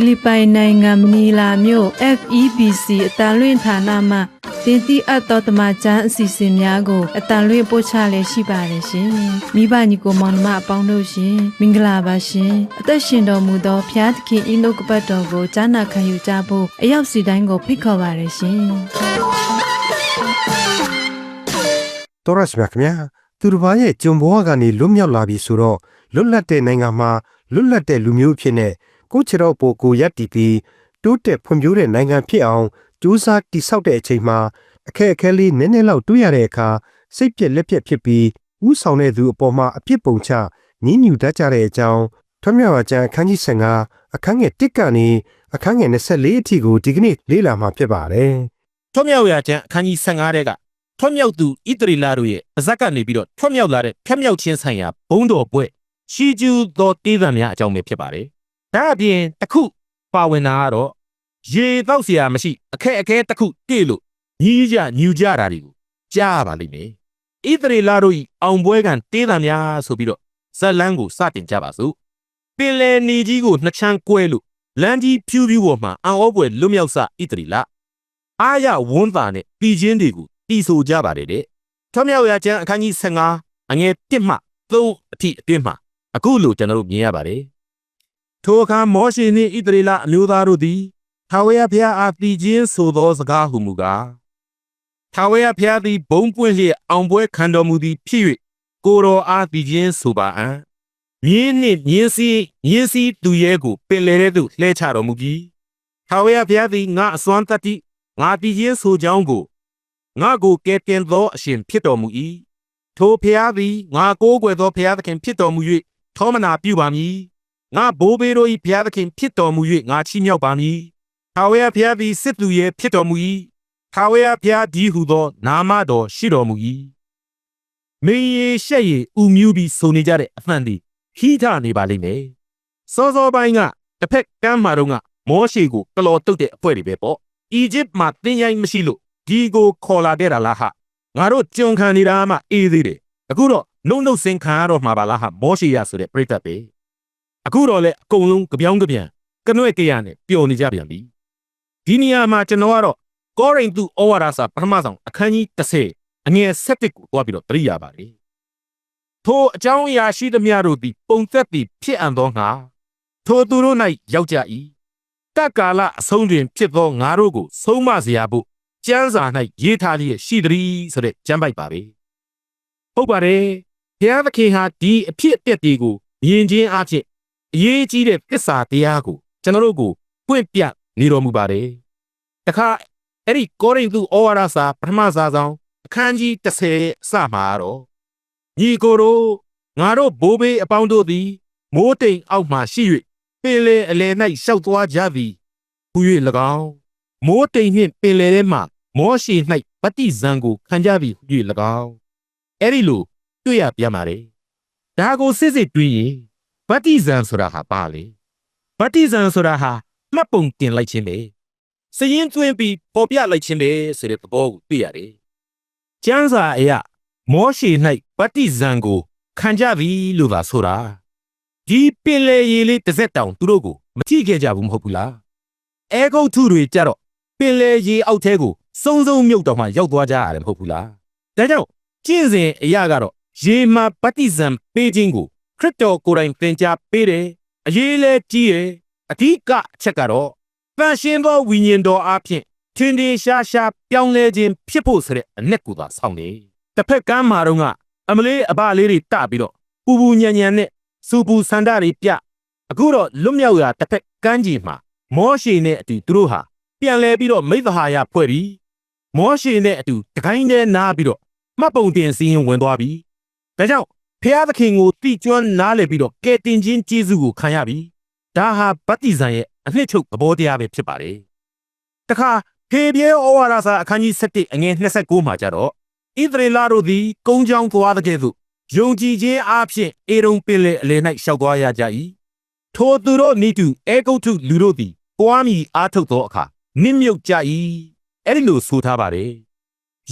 ဖိလစ်ပိုင်နိုင်ငံမနီလာမြို့ FEBC အတန်လွင့်ဌာနမှတင်တိအပ်သောတမချန်းအစီအစဉ်များကိုအတန်လွင့်ပို့ချလည်းရှိပါတယ်ရှင်။မိဘညီကိုမောင်နှမအပေါင်းတို့ရှင်မင်္ဂလာပါရှင်။အသက်ရှင်တော်မူသောဖျားသခင်ဤနုကပတ်တော်ကိုကြားနာခံယူကြဖို့အရောက်စီတိုင်းကိုဖိတ်ခေါ်ပါတယ်ရှင်။ တော်ရရှိမြခင်ဗျာသူတစ်ပါးရဲ့ဂျုံဘဝကနေလွတ်မြောက်လာပြီဆိုတော့လွတ်လပ်တဲ့နိုင်ငံမှာလွတ်လပ်တဲ့လူမျိုးဖြစ်နေကိုယ့်ခြေတော့ပိုကိုရက်တီပြီးတိုးတက်ဖွံ့ဖြိုးတဲ့နိုင်ငံဖြစ်အောင်ကြိုးစားတည်ဆောက်တဲ့အချိန်မှာအခက်အခဲလေးနည်းနည်းလောက်တွေ့ရတဲ့အခါစိတ်ပြက်လက်ပြက်ဖြစ်ပြီးဥဆောင်တဲ့သူအပေါ်မှာအပြစ်ပုံချညှဉ်းညူတတ်ကြတဲ့အကြောင်းထွမြောက်အကျမ်းအခန်းကြီး15အခန်းငယ်1ကနေအခန်းငယ်24အထိကိုဒီကနေ့လေ့လာမှာဖြစ်ပါတယ် ထွတ်မြောက်ရာကျမ်းအခန်းကြီး15တဲ့ကထွတ်မြောက်သူဣတရီလာတို့ရဲ့အဇက်ကနေပြီးတော့ထွတ်မြောက်လာတဲ့ဖြတ်မြောက်ခြင်းဆိုင်ရာဘုံတော်ပွဲရှီကျူသောတေးသံများအကြောင်းပဲဖြစ်ပါတယ်။ဒါအပြင်တစ်ခုပါဝင်တာကတော့ရေတောက်เสียမရှိအခက်အခဲတစ်ခုတေ့လို့ညီးကြညူကြတာတွေကိုကြားရပါလိမ့်မယ်။ဣတရီလာတို့ဤအောင်ပွဲကံတေးသံများဆိုပြီးတော့ဇက်လန်းကိုစတင်ကြပါစို့။ပင်လယ်နေကြီးကိုနှစ်ချမ်းကွဲလို့လမ်းကြီးဖြူးဖြူးပေါ်မှာအံ့ဩဖွယ်လွတ်မြောက်စဣတရီလာ အားရဝန်းတာနဲ့ပြည်ချင်းတွေကိုတီးဆိုကြပါတယ်တဲ့။ထွမြောက်ရာကျမ်းအခန်းကြီး15အငယ်1မှ3အထိအတွင်းမှာအခုလိုကျွန်တော်တို့မြင်ရပါတယ်။ထိုအခါမောရှေနှင့်ဣသရေလအမျိုးသားတို့သည်ထာဝရဘုရားအားတည်ခြင်းဆိုသောစကားဟုမူကားထာဝရဘုရားသည်ဘုံပွင့်လျက်အောင်ပွဲခံတော်မူသည်ဖြစ်၍ကိုယ်တော်အားတည်ခြင်းဆိုပါအံ့။မြင်းနှင့်မြင်းစည်းမြင်းစည်းသူရဲကိုပင်လေတဲ့သို့လှဲချတော်မူပြီးထာဝရဘုရားသည်ငါအစွမ်းတတ္တိ ငါတည်ခြင်းဆိုကြောင်းကိုငါကိုကဲတင်သောအရှင်ဖြစ်တော်မူ၏ထိုဖျားသည်ငါကိုးကွယ်သောဖျားသခင်ဖြစ်တော်မူ၍ထောမနာပြုပါမည်ငါဘိုးဘေးတို့၏ဖျားသခင်ဖြစ်တော်မူ၍ငါချီးမြှောက်ပါမည်ထာဝရဘုရားသည်စစ်သူရဲ့ဖြစ်တော်မူ၏ထာဝရဘုရားဒီဟုသော နာမတော်ရှိတော်မူ၏မင်းရေရှက်ရေဥမြူးပြီးစုံနေကြတဲ့အဖန်သည်ဟိထနေပါလိမ့်မယ်စောစောပိုင်းကတစ်ဖက်ကမ်းမှာတော့ကမောရှေကိုကလော်တုတ်တဲ့အဖွဲတွေပဲပေါ့ အီဂျစ်မှာတင်းရိုင်းမရှိလို့ဒီကိုခေါ်လာခဲ့တာလားဟာငါတို့ကြုံခံနေတာမှအေးသေးတယ်အခုတော့နှုတ်နှုတ်စင်ခံရတော့မှာပါလားဟာမောရှေရဆိုတဲ့ပြိတ္တပဲအခုတော့လေအကုန်လုံးကြပြောင်းကြပြန်ကနွဲ့ကြရနဲ့ပျော်နေကြပြန်ပြီဒီနေရာမှာကျွန်တော်ကတော့ကောရိန္သုဩဝါဒစာပထမဆုံးအခန်းကြီး30အငယ်7ကိုတွားပြီးတော့တရိယာပါတယ်ထိုအကြောင်းအရာရှိသမျှတို့သည် ပုံသက်သည်ဖြစ်အံ့သောငါထိုသူတို့၌ရောက်ကြ၏ တက္ကာလအဆုံးတွင်ဖြစ်သောငါတို့ကိုဆုံးမစရာဖို့ကျမ်းစာ၌ရေးထားလျက်ရှိသည်ဆိုတဲ့ကျမ်းပိုက်ပါပဲဟုတ်ပါတယ်ဘုရားသခင်ဟာဒီအဖြစ်အပျက်တွေကိုမြင်ခြင်းအဖြစ်အရေးကြီးတဲ့သစ္စာတရားကိုကျွန်တော်တို့ကိုပွင့်ပြနေတော်မူပါတယ်တခါအဲ့ဒီကောရိန္သုဩဝါဒစာပထမစာဆောင်အခန်းကြီး30အစမှာတော့ညီကိုတို့ငါတို့ဘိုးဘေးအပေါင်းတို့သည်မိုးတိမ်အောက်မှရှိ၍ ပင်လယ်အလယ်၌ရှောက်သွားကြပြီ။ဟူ၍၎င်းမိုးတိမ်နှင့်ပင်လယ်ထဲမှမောရှိ၌ဗတ္တိဇံကိုခံကြပြီဟူ၍၎င်းအဲ့ဒီလိုတွေ့ရပြန်ပါတယ်။ဒါကိုစစ်စစ်တွေးရင်ဗတ္တိဇံဆိုတာဟာပါလေ။ဗတ္တိဇံဆိုတာဟာမှတ်ပုံတင်လိုက်ခြင်းပဲ။စည်ရင်သွင်းပြီးပေါ်ပြလိုက်ခြင်းပဲဆိုတဲ့သဘောကိုတွေ့ရတယ်။ကျမ်းစာအရမောရှိ၌ဗတ္တိဇံကိုခံကြပြီလို့ပါဆိုတာ။ ဒီပင်လေရေလေးတစ်စက်တောင်သူတို့ကိုမကြည့်ခဲ့ကြဘူးမဟုတ်ဘူးလားအဲဂုတ်ထုတွေကြတော့ပင်လေရေအောက်ထဲကိုစုံစုံမြုပ်တော့မှရောက်သွားကြရတယ်မဟုတ်ဘူးလားဒါကြောင့်ကျင့်စဉ်အရာကတော့ရေမှာပฏิဇံပေးခြင်းကိုခရစ်တော်ကိုယ်တိုင်သင်ကြားပေးတယ်အရေးလဲကြီးတယ်အဓိကအချက်ကတော့ပန်ရှင်းသောဝိညာဉ်တော်အဖြစ်ထင်ထင်ရှားရှားပြောင်းလဲခြင်းဖြစ်ဖို့ဆိုတဲ့အ내ကိုသာဆောင်တယ်တစ်ဖက်ကမ်းမှာတော့ကအမလေးအဘလေးတွေတပြီးတော့ပူပူညံညံနဲ့ စူပူဆန္ဒတွေပြအခုတော့လွတ်မြောက်ရာတစ်ဖက်ကမ်းကြီးမှာမောရှေနဲ့အတူသူတို့ဟာပြန်လဲပြီးတော့မိသဟာယဖွဲ့ပြီးမောရှေနဲ့အတူတကိုင်းတည်းနားပြီးတော့မှတ်ပုံတင်စီရင်ဝင်သွားပြီဒါကြောင့်ဖျားသခင်ကိုတိကျွမ်းနားလည်ပြီးတော့ကဲတင်ခြင်းကျေးဇူးကိုခံရပြီဒါဟာဗတ္တိဇံရဲ့အနှစ်ချုပ်သဘောတရားပဲဖြစ်ပါတယ်တခါဖေပြေဩဝါဒစာအခန်းကြီး7အငယ်29မှာကြတော့ဣသရေလတို့သည်ကုန်းချောင်းသွားတဲ့ကဲ့သို့ ယုံကြည်ခြင်းအဖြစ်အေရုံပင်လေအလယ်၌ရှောက်သွားရကြ၏ထိုသူတို့နိတုအေဂုတ်ထုလူတို့သည်ပွားမီအားထုတ်သောအခါနစ်မြုပ်ကြ၏အဲ့ဒီလိုဆိုထားပါတယ်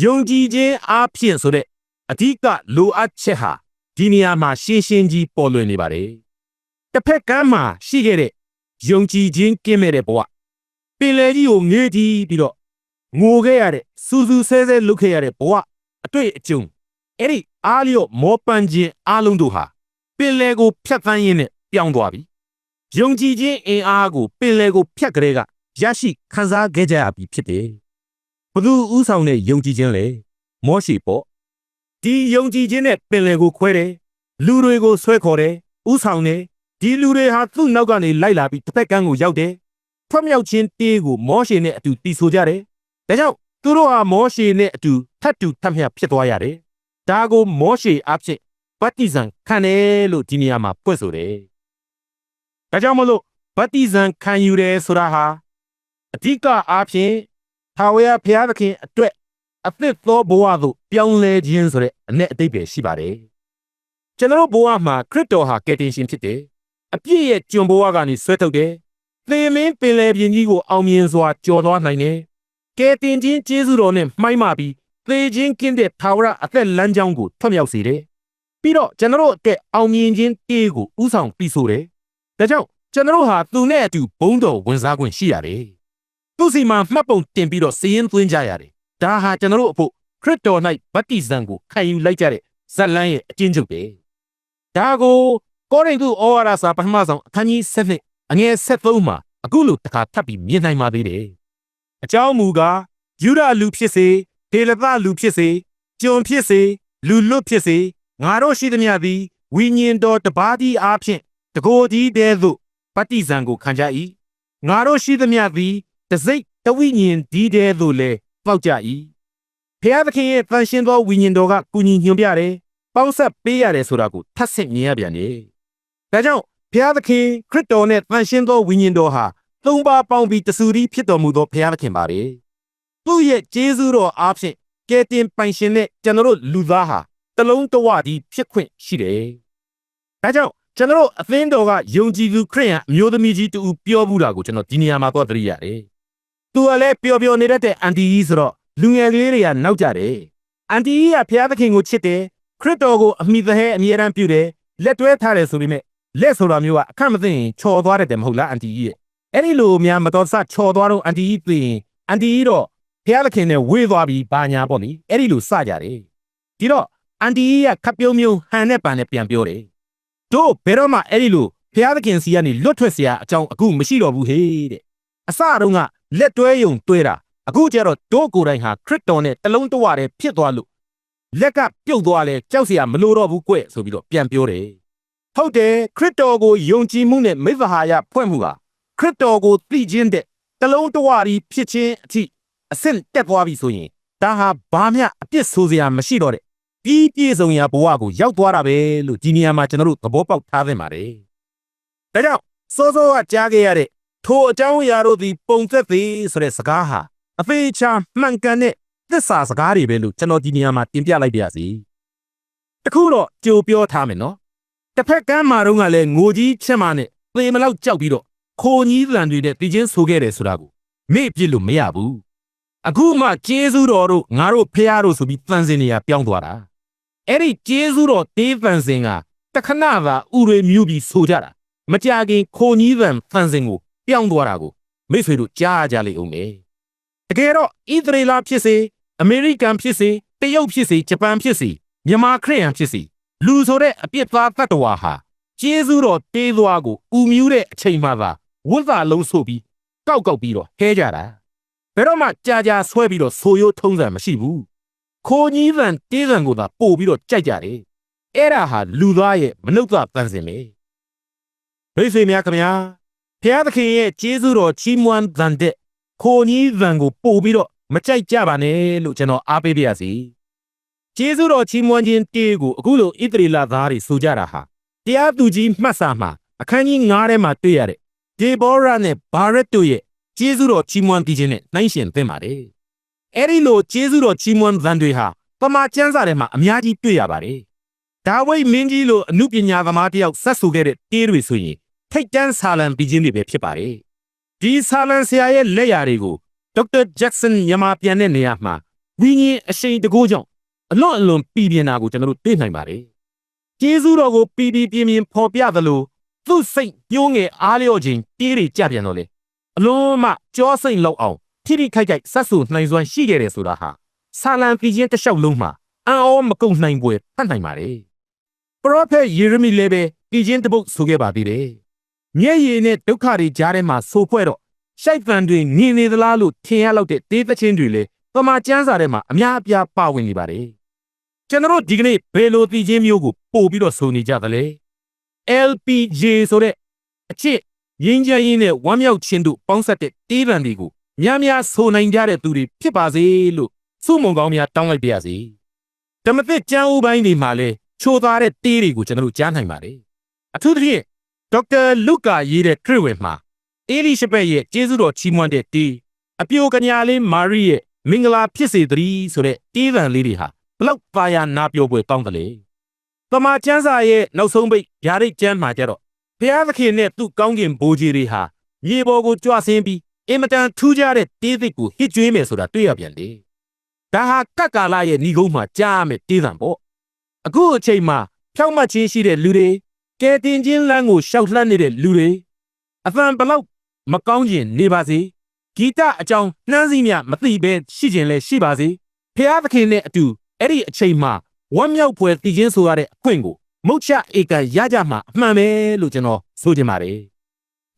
ယုံကြည်ခြင်းအားဖြင့်ဆိုတဲ့အဓိကလိုအပ်ချက်ဟာဒီနေရာမှာရှင်းရှင်းကြီးပေါ်လွင်နေပါတယ်တစ်ဖက်ကမ်းမှာရှိခဲ့တဲ့ယုံကြည်ခြင်းကင်းမဲ့တဲ့ဘဝပင်လယ်ကြီးကိုငေးတီးပြီးတော့ငိုခဲ့ရတဲ့စူးစူးဆဲဆဲလုခဲ့ရတဲ့ဘဝအတွေ့အကြုံ အဲ့ဒီအားလျော့မောပန်းခြင်းအားလုံးတို့ဟာပင်လယ်ကိုဖြတ်သန်းရင်းနဲ့ပြောင်းသွားပြီယုံကြည်ခြင်းအင်အားကိုပင်လယ်ကိုဖြတ်ကြတဲ့ကရရှိခံစားခဲ့ကြရပြီဖြစ်တယ်ဘသူဥဆောင်တဲ့ယုံကြည်ခြင်းလဲမောရှိပေါ့ဒီယုံကြည်ခြင်းနဲ့ပင်လယ်ကိုခွဲတယ်လူတွေကိုဆွဲခေါ်တယ်ဥဆောင်တယ်ဒီလူတွေဟာသူ့နောက်ကနေလိုက်လာပြီးတစ်ဖက်ကန်းကိုရောက်တယ်ဖွက်မြောက်ခြင်းတေးကိုမောရှိနဲ့အတူတီဆိုကြတယ်ဒါကြောင့်သူတို့ဟာမောရှိနဲ့အတူထပ်တူထပ်မျှဖြစ်သွားရတယ် ဒါကိုမောရှိအဖြစ်ဗတ္တိဇံခံတယ်လို့ဒီနေရာမှာပွင့်ဆိုတယ်ဒါကြောင့်မလို့ဗတ္တိဇံခံယူတယ်ဆိုတာဟာအဓိကအားဖြင့်ထာဝရဘုရားသခင်အတွက်အသစ်သောဘဝသို့ပြောင်းလဲခြင်းဆိုတဲ့အ내အတိတ်ပဲရှိပါတယ်ကျွန်တော်တို့ဘဝမှာခရစ်တော်ဟာကယ်တင်ရှင်ဖြစ်တယ်အပြည့်ရဲ့ကျွန်ဘဝကနေဆွဲထုတ်တယ်သင်မင်းပင်လယ်ပြင်ကြီးကိုအောင်မြင်စွာကျော်သွားနိုင်တယ်ကယ်တင်ခြင်းကျေးဇူးတော်နဲ့မှိုင်းမပြီး သေခြင်းကင်းတဲ့ထာဝရအသက်လမ်းကြောင်းကိုထွတ်မြောက်စေတယ်ပြီးတော့ကျွန်တော်တို့အတွက်အောင်မြင်ခြင်းတေးကိုဥဆောင်ပြီးဆိုတယ်ဒါကြောင့်ကျွန်တော်တို့ဟာသူနဲ့အတူဘုန်းတော်ဝင်စားခွင့်ရှိရတယ်သူစီမှာမှတ်ပုံတင်ပြီးတော့စည်ရင်သွင်းကြရတယ်ဒါဟာကျွန်တော်တို့အဖို့ခရစ်တော်၌ဗတ္တိဇံကိုခံယူလိုက်ကြတဲ့ဇက်လန်းရဲ့အကျဉ်းချုပ်ပဲဒါကိုကောရိန္သုဩဝါဒစာပထမဆုံးအခန်းကြီး7အငယ်73မှာအခုလိုတစ်ခါထပ်ပြီးမြင်နိုင်ပါသေးတယ်အကြောင်းမူကားယူဒလူဖြစ်စေ ဒေလသလူဖြစ်စေကျွန်ဖြစ်စေလူလွတ်ဖြစ်စေငါတို့ရှိသမျှသည်ဝိညာဉ်တော်တပါးသည်အားဖြင့်တကိုယ်ကြီးတည်းသို့ပတ္တိဇံကိုခံကြ၏ငါတို့ရှိသမျှသည်တစိတ်တဝိညာဉ်ဒီတည်းသို့လည်းပေါက်ကြ၏ဖျားသခင်ရဲ့တန်ရှင်သောဝိညာဉ်တော်ကကုညီညွှန်ပြတယ်ပေါင်းဆက်ပေးရတယ်ဆိုတာကိုထပ်ဆင့်မြင်ရပြန်တယ်ဒါကြောင့်ဖျားသခင်ခရစ်တော်နဲ့တန်ရှင်သောဝိညာဉ်တော်ဟာသုံးပါးပေါင်းပြီးတဆူရီဖြစ်တော်မူသောဖျားသခင်ပါလေ သူ့ရဲ့ကျေးဇူးတော်အားဖြင့်ကယ်တင်ပိုင်ရှင်တဲ့ကျွန်တော်တို့လူသားဟာတလုံးတဝတည်းဖြစ်ခွင့်ရှိတယ်ဒါကြောင့်ကျွန်တော်တို့အသင်းတော်ကယုံကြည်သူခရိယန်အမျိုးသမီးကြီးတူပြောဘူးတာကိုကျွန်တော်ဒီနေရာမှာတော့သတိရတယ်။သူကလည်းပျော်ပျော်နေတတ်တဲ့အန်တီကြီးဆိုတော့လူငယ်လေးတွေကနောက်ကြတယ်။အန်တီကြီးကဘုရားသခင်ကိုချစ်တယ်ခရစ်တော်ကိုအမိသဟဲအမြဲတမ်းပြုတယ်လက်တွဲထားတယ်ဆိုပေမဲ့လက်ဆိုတာမျိုးကအခက်မသိရင်ချော်သွားတယ်မဟုတ်လားအန်တီကြီးရဲ့အဲ့ဒီလိုများမတော်ဆချော်သွားတော့အန်တီကြီးသိရင်အန်တီကြီးတော့ ဘုရားသခင်နဲ့ဝေးသွားပြီးဘာညာပေါ့နိအဲ့ဒီလိုစကြတယ်ဒီတော့အန်တီကြီးကခပ်ပြုံးပြုံးဟန်နဲ့ပန်နဲ့ပြန်ပြောတယ်တို့ဘယ်တော့မှအဲ့ဒီလိုဘုရားသခင်စီကနေလွတ်ထွက်เสียအကြောင်းအခုမရှိတော့ဘူးဟေးတဲ့အစတုန်းကလက်တွဲယုံတွဲတာအခုကျတော့တို့ကိုယ်တိုင်ဟာခရစ်တော်နဲ့တလုံးတဝတည်းဖြစ်သွားလို့လက်ကပြုတ်သွားလဲကြောက်เสียမလို့တော့ဘူးကွဆိုပြီးတော့ပြန်ပြောတယ်ဟုတ်တယ်ခရစ်တော်ကိုယုံကြည်မှုနဲ့မိသဟာယဖွဲ့မှုဟာခရစ်တော်ကိုသိခြင်းတဲ့တလုံးတဝရီဖြစ်ခြင်းအထိ အဆင့်တက်သွားပြီဆိုရင်ဒါဟာဘာမှအပြစ်ဆိုစရာမရှိတော့တဲ့ပြီးပြည့်စုံရာဘဝကိုရောက်သွားတာပဲလို့ဒီနေရာမှာကျွန်တော်တို့သဘောပေါက်ထားသင့်ပါတယ်။ဒါကြောင့်စောစောကကြားခဲ့ရတဲ့ထိုအကြောင်းအရာတို့သည်ပုံသက်သည်ဆိုတဲ့စကားဟာအသေးချာမှန်ကန်တဲ့သစ္စာစကားတွေပဲလို့ကျွန်တော်ဒီနေရာမှာတင်ပြလိုက်ပါရစေ။တခုတော့ကြိုပြောထားမယ်နော်။တစ်ဖက်ကမ်းမှာတော့ကလည်းငိုကြီးချက်မှနဲ့သေမလောက်ကြောက်ပြီးတော့ခိုကြီးတန်တွေနဲ့တည်ချင်းဆိုခဲ့တယ်ဆိုတာကိုမေ့ပြစ်လို့မရဘူး။ အခုမှကျေးဇူးတော်တို့ငါတို့ဖះတို့ဆိုပြီးတန်စင်နေရပြောင်းသွားတာ။အဲ့ဒီကျေးဇူးတော်တေးတန်စင်ကတခဏသာဥရေမြူပြီးဆိုကြတာ။မကြခင်ခိုကြီးတန်တန်စင်ကိုပြောင်းသွားတာကိုမိတ်ဆွေတို့ကြားကြလိမ့်ဦးမယ်။တကယ်တော့ဣသရေလဖြစ်စေအမေရိကန်ဖြစ်စေတရုတ်ဖြစ်စေဂျပန်ဖြစ်စေမြန်မာခရစ်ယာန်ဖြစ်စေလူဆိုတဲ့အပြစ်သားတ attva ဟာကျေးဇူးတော်တေးသွားကိုဥမြူးတဲ့အချိန်မှသာဝတ်သာလုံးဆိုပြီးကောက်ကောက်ပြီးတော့ဟဲကြတာ ဘယ်တော့မှကြာကြာဆွဲပြီးတော့ဆိုရိုးထုံးစံမရှိဘူးခိုးကြီးသံတေးသံကိုသာပို့ပြီးတော့ကြိုက်ကြတယ်အဲ့ဒါဟာလူသားရဲ့မနှုတ်သတန်စင်ပဲမိတ်ဆွေများခင်ဗျာဖျားသခင်ရဲ့ကျေးဇူးတော်ချီးမွမ်းသံတဲ့ခိုးကြီးသံကိုပို့ပြီးတော့မကြိုက်ကြပါနဲ့လို့ကျွန်တော်အားပေးပါရစေကျေးဇူးတော်ချီးမွမ်းခြင်းတေးကိုအခုလိုဣသရေလသားတွေဆိုကြတာဟာတရားသူကြီးမှတ်စာမှာအခန်းကြီး9ထဲမှာတွေ့ရတဲ့ဒေဘောရာနဲ့ဘာရက်တို့ရဲ့ ကျေးဇူးတော်ချီးမွမ်းပြီးခြင်းနဲ့နှိုင်းယှဉ်သင့်ပါတယ်။အဲဒီလိုကျေးဇူးတော်ချီးမွမ်းသံတွေဟာပမာကျမ်းစာထဲမှာအများကြီးတွေ့ရပါတယ်။ဒါဝိဒ်မင်းကြီးလိုအမှုပညာသမားတစ်ယောက်ဆက်ဆိုခဲ့တဲ့တေးတွေဆိုရင်ထိတ်တန်းဆာလံပြီးခြင်းတွေပဲဖြစ်ပါတယ်။ဒီဆာလံဆရာရဲ့လက်ရာတွေကိုဒေါက်တာဂျက်ဆန်မြန်မာပြန်တဲ့နေရာမှာဝိညာဉ်အရှိန်တကိုးကြောင့်အလွန်အလွန်ပြည်ပြင်းတာကိုကျွန်တော်တို့သိနိုင်ပါတယ်ကျေးဇူးတော်ကိုပြည်ပြည်ပြင်းပြင်းဖော်ပြသလိုသူ့စိတ်ညှိုးငယ်အားလျော့ခြင်းပြေးတွေကြပြန်တော့လေ အလွန်မှကြောစိတ်လောက်အောင်ထိထိခိုက်ခိုက်ဆက်ဆူနှိမ်စွမ်းရှိခဲ့တယ်ဆိုတာဟာဆာလံပြည်ချင်းတစ်လျှောက်လုံးမှာအံ့ဩမကုန်နိုင်ပွဲဖတ်နိုင်ပါတယ်ပရောဖက်ယေရမိလည်းပဲပြည်ချင်းတပုတ်ဆိုခဲ့ပါသေးတယ်မျက်ရည်နဲ့ဒုက္ခတွေကြားထဲမှာဆိုဖွဲ့တော့ရှိုက်ပန်တွေမြင်နေသလားလို့ထင်ရလောက်တဲ့တေးသချင်းတွေလေပမာကျမ်းစာထဲမှာအများအပြားပါဝင်နေပါတယ်ကျွန်တော်တို့ဒီကနေ့ဘယ်လိုတည်ခြင်းမျိုးကိုပို့ပြီးတော့ဆိုနေကြသလဲ LPG ဆိုတဲ့အချစ် ရင်းချမ်းရင်းနဲ့ဝမ်းမြောက်ခြင်းတို့ပေါင်းဆက်တဲ့တေးပံတွေကိုများများဆိုနိုင်ကြတဲ့သူတွေဖြစ်ပါစေလို့စုမုံကောင်းများတောင်းလိုက်ပါရစေဓမ္မသစ်ကျမ်းဥပိုင်းတွေမှာလဲချိုးသားတဲ့တေးတွေကိုကျွန်တော်တို့ကြားနိုင်ပါတယ်အထူးသဖြင့်ဒေါက်တာလုကာရေးတဲ့ခရစ်ဝင်မှာအေလိရှဘက်ရဲ့ကျေးဇူးတော်ချီးမွမ်းတဲ့တေးအပြိုကညာလေးမာရိရဲ့မင်္ဂလာဖြစ်စေတည်းဆိုတဲ့တေးပံလေးတွေဟာဘလောက်ပါရနာပြောပွဲကောင်းတယ်လေတမန်ကျမ်းစာရဲ့နောက်ဆုံးပိတ်ဗျာဒိတ်ကျမ်းမှာကြတော့ ဘုရားသခင်နဲ့သူ့ကောင်းကင်ဘိုးကြီးတွေဟာမြေပေါ်ကိုကြွဆင်းပြီးအင်မတန်ထူးခြားတဲ့တေးသစ်ကိုဟစ်ကြွေးမယ်ဆိုတာတွေ့ရပြန်လေဒါဟာကတ်ကာလရဲ့ဏီကုန်းမှာကြားရမယ်တေးသံပေါ့အခုအချိန်မှာဖြောက်မှတ်ခြင်းရှိတဲ့လူတွေကဲတင်ချင်းလမ်းကိုရှောက်လှမ်းနေတဲ့လူတွေအဖန်ဘလောက်မကောင်းကျင်နေပါစေဂီတအကြောင်းနှမ်းစီးမြမသိပဲရှိခြင်းလဲရှိပါစေဖျားသခင်နဲ့အတူအဲ့ဒီအချိန်မှာဝမ်းမြောက်ဖွယ်တည်ခြင်းဆိုရတဲ့အခွင့်ကို မုတ်ချဧကရကြမှာအမှန်ပဲလို့ကျွန်တော်ဆိုချင်ပါတယ်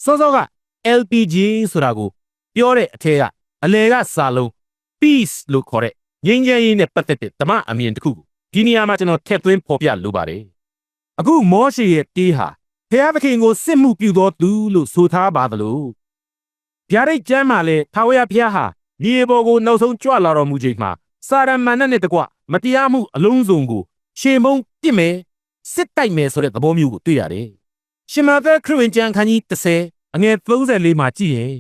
စောစောက LPG ဆိုတာကိုပြောတဲ့အထက်ကအလဲကစာလုံး peace လို့ခေါ်တဲ့ငြိမ်းချမ်းရေးနဲ့ပတ်သက်တဲ့ဓမ္မအမြင်တစ်ခုကိုဒီနေရာမှာကျွန်တော်ထည့်သွင်းဖော်ပြလိုပါတယ်အခုမောရှေရဲ့တေးဟာဖျားသခင်ကိုစစ်မှုပြုတော်သူလို့ဆိုထားပါသလိုဗျာဒိတ်ကျမ်းမှာလည်းထာဝရဘုရားဟာဒီဘောကိုနောက်ဆုံးကြွလာတော်မူချိန်မှာစာရမဏတ်နဲ့တကွမတရားမှုအလုံးစုံကိုရှေမုံပြစ်မယ် စစ်တိုက်မယ်ဆိုတဲ့သဘောမျိုးကိုတွေ့ရတယ်။ရှင်မာသခရစ်ဝင်ကျမ်းခန်းကြီး30အငယ်34မှာကြည့်ရင်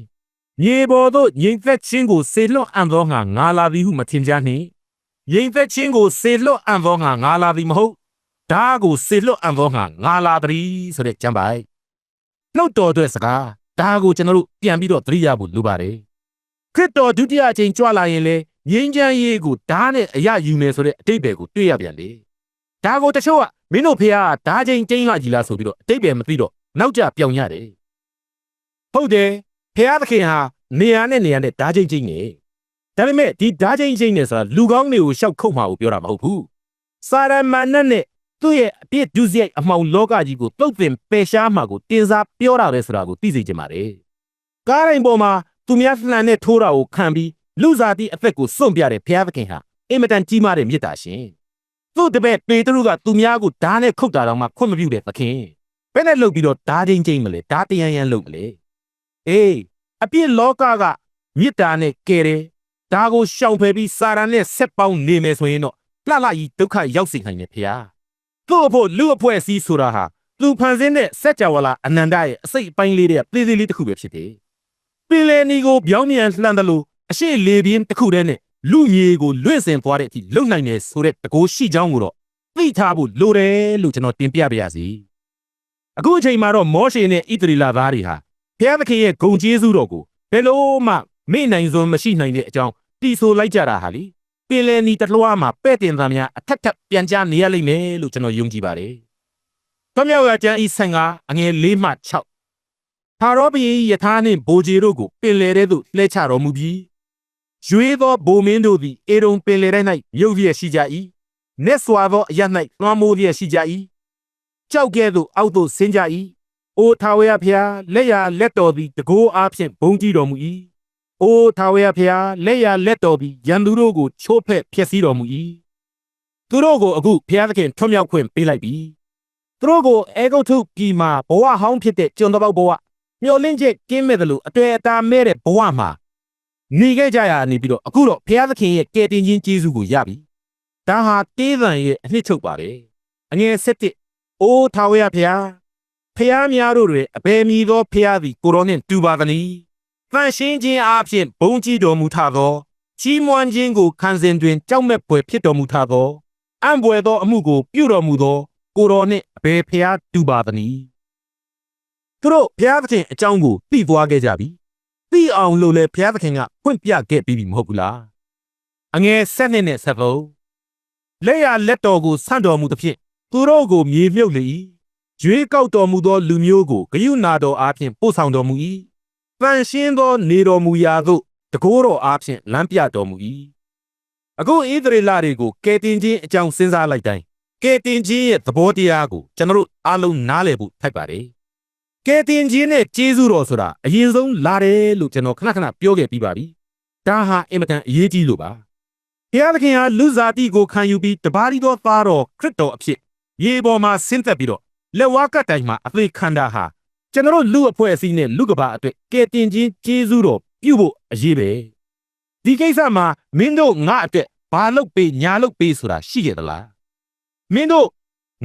မြေပေါ်သို့ငြိမ်သက်ခြင်းကိုစေလွတ်အံ့သောငါငါလာသည်ဟုမထင်ကြနှင့်။ငြိမ်သက်ခြင်းကိုစေလွတ်အံ့သောငါငါလာသည်မဟုတ်။ဒါကိုစေလွတ်အံ့သောငါငါလာသည်ဆိုတဲ့ကျမ်းပိုက်။နှုတ်တော်အတွက်စကားဒါကိုကျွန်တော်တို့ပြန်ပြီးတော့သတိရဖို့လိုပါတယ်။ခရစ်တော်ဒုတိယအကြိမ်ကြွလာရင်လေငြိမ်းချမ်းရေးကိုဓာတ်နဲ့အရယူမယ်ဆိုတဲ့အတိတ်ပဲကိုတွေ့ရပြန်လေ။ဒါကိုတချို့က မင်းတို့ဖေဟာဓာချင်းကျင်းလာကြီးလားဆိုပြီးတော့အတိတ်ပဲမသိတော့နောက်ကျပြောင်ရတယ်။ဟုတ်တယ်ဖေဟာသခင်ဟာနေရာနဲ့နေရာနဲ့ဓာချင်းကျင်းနေ။ဒါပေမဲ့ဒီဓာချင်းကျင်းနေဆိုတာလူကောင်းတွေကိုရှောက်ခုတ်မှာကိုပြောတာမဟုတ်ဘူး။စာရမဏတ်နဲ့သူ့ရဲ့အပြစ်ဒုစရိုက်အမှောင်လောကကြီးကိုတုတ်တင်ပယ်ရှားမှာကိုတင်စားပြောတာလဲဆိုတာကိုသိစေချင်ပါတယ်။ကားတိုင်းပေါ်မှာသူများလှန်နဲ့ထိုးတာကိုခံပြီးလူစားတိအသက်ကိုစွန့်ပြတဲ့ဘုရားသခင်ဟာအင်မတန်ကြီးမားတဲ့မေတ္တာရှင်။ သူ့တပည့်ပေတရုကသူများကိုဓာတ်နဲ့ခုတ်တာတော့မှခွင့်မပြုတဲ့သခင်။ဘယ်နဲ့လုပ်ပြီးတော့ဓာတ်ချင်းချင်းမလဲဓာတ်တရန်ရန်လုပ်မလဲ။အေးအပြစ်လောကကမေတ္တာနဲ့ကယ်တယ်။ဒါကိုရှောင်ဖယ်ပြီးစာရန်နဲ့ဆက်ပေါင်းနေမယ်ဆိုရင်တော့လှလှကြီးဒုက္ခရောက်စေနိုင်တယ်ဖေဟာ။သူ့အဖို့လူအဖွဲ့အစည်းဆိုတာဟာသူဖန်ဆင်းတဲ့စัจ java လာအနန္တရဲ့အစိတ်အပိုင်းလေးတဲ့သေးသေးလေးတစ်ခုပဲဖြစ်တယ်။ပင်လယ်နီကိုပြောင်းပြန်လှန်တယ်လို့အရှိလေပြင်းတစ်ခုတည်းနဲ့ လူကြီးကိုလွင့်စင်သွားတဲ့အထိလုံနိုင်တယ်ဆိုတဲ့တကိုးရှိချောင်းကိုတော့သိထားဖို့လိုတယ်လို့ကျွန်တော်တင်ပြပါရစေ။အခုအချိန်မှာတော့မောရှေနဲ့ဣသရေလသားတွေဟာဘုရားသခင်ရဲ့ဂုဏ်ကျေးဇူးတော်ကိုဘယ်လို့မှမေ့နိုင်စွမ်းမရှိနိုင်တဲ့အကြောင်းတီဆိုလိုက်ကြတာဟာလေပင်လယ်နီတလွှားမှာပဲ့တင်သားများအထက်ထပ်ပြန်ကြားနေရလိမ့်မယ်လို့ကျွန်တော်ယုံကြည်ပါတယ်။တွမြောက်ရကျမ်းဤဆန်ကအငယ်၄မှ6ဖာရောဘုရင်ယထာနှင့်ဘိုဂျေတို့ကိုပင်လယ်ထဲသို့လှဲချတော်မူပြီး ရွေးသောဘိုမင်းတို့သည်အေရုံပင်လယ်ထဲ၌ရုပ်ရည်ရှိကြ၏။နက်စွာသောအရ၌လွှမ်းမိုးရည်ရှိကြ၏။ကြောက်ကဲ့သို့အောက်သို့ဆင်းကြ၏။အိုထာဝရဖျားလက်ရလက်တော်သည်တကိုးအားဖြင့်ဘုံကြည့်တော်မူ၏။အိုထာဝရဖျားလက်ရလက်တော်သည်ရန်သူတို့ကိုချိုးဖဲ့ဖျက်ဆီးတော်မူ၏။သူတို့ကိုအခုဖျားသခင်ထွတ်မြောက်ခွင့်ပေးလိုက်ပြီ။သူတို့ကိုအေဂုတ်ထုပြည်မှာဘဝဟောင်းဖြစ်တဲ့ကျွန်တော်ဘဝမျောလင့်ချက်ကင်းမဲ့တယ်လို့အတွေ့အတာမဲ့တဲ့ဘဝမှာ နေခဲ့ကြရနေပြီးတော့အခုတော့ဘုရားသခင်ရဲ့ကယ်တင်ခြင်းကျေးဇူးကိုရပြီ။ဒါဟာတေးသံရဲ့အနှစ်ချုပ်ပါပဲ။အငယ်၁၁အိုးထာဝရဘုရားဖျားများတို့တွင်အဘယ်မည်သောဖျားသည်ကိုရောနှင့်တူပါသနည်း။တန်ရှင်းခြင်းအပြင်ဘုံကြည်တော်မူထသောချီးမွမ်းခြင်းကိုခံစဉ်တွင်ကြောက်မဲ့ဖွယ်ဖြစ်တော်မူထသောအံ့ဘွယ်သောအမှုကိုပြုတော်မူသောကိုရောနှင့်အဘယ်ဖျားတူပါသနည်း။သူတို့ဘုရားသခင်အကြောင်းကိုသိသွားခဲ့ကြပြီ။ သိအောင်လို့လဲဘုရားသခင်ကဖွင့်ပြခဲ့ပြီးပြီမဟုတ်ဘူးလားအအငယ်ဆက်နှစ်နဲ့ဆက်ဖို့လက်ရလက်တော်ကိုဆန့်တော်မူသဖြင့်သူတို့ကိုမြေမြုပ်လေ၏ရွေးကောက်တော်မူသောလူမျိုးကိုဂယုနာတော်အားဖြင့်ပို့ဆောင်တော်မူ၏ပန်ရှင်းသောနေတော်မူရာသို့တကိုးတော်အားဖြင့်လမ်းပြတော်မူ၏အခုဣသရေလတွေကိုကယ်တင်ခြင်းအကြောင်းစဉ်းစားလိုက်တိုင်းကယ်တင်ခြင်းရဲ့သဘောတရားကိုကျွန်တော်တို့အားလုံးနားလည်ဖို့ထိုက်ပါတယ် ကယ်တင်ခြင်းနဲ့ကျေးဇူးတော်ဆိုတာအရင်ဆုံးလာတယ်လို့ကျွန်တော်ခဏခဏပြောခဲ့ပြီးပါပြီဒါဟာအင်မတန်အရေးကြီးလို့ပါဘုရားသခင်ဟာလူစားတိကိုခံယူပြီးတပါးရီသောသားတော်ခရစ်တော်အဖြစ်ရေပေါ်မှာဆင်းသက်ပြီးတော့လက်ဝါးကတ်တိုင်မှာအသေးခန္ဓာဟာကျွန်တော်တို့လူအဖွဲ့အစည်းနဲ့လူကဘာအတွက်ကယ်တင်ခြင်းကျေးဇူးတော်ပြုဖို့အရေးပဲဒီကိစ္စမှာမင်းတို့ငါအတွက်ဘာလုပ်ပေးညာလုပ်ပေးဆိုတာရှိခဲ့သလားမင်းတို့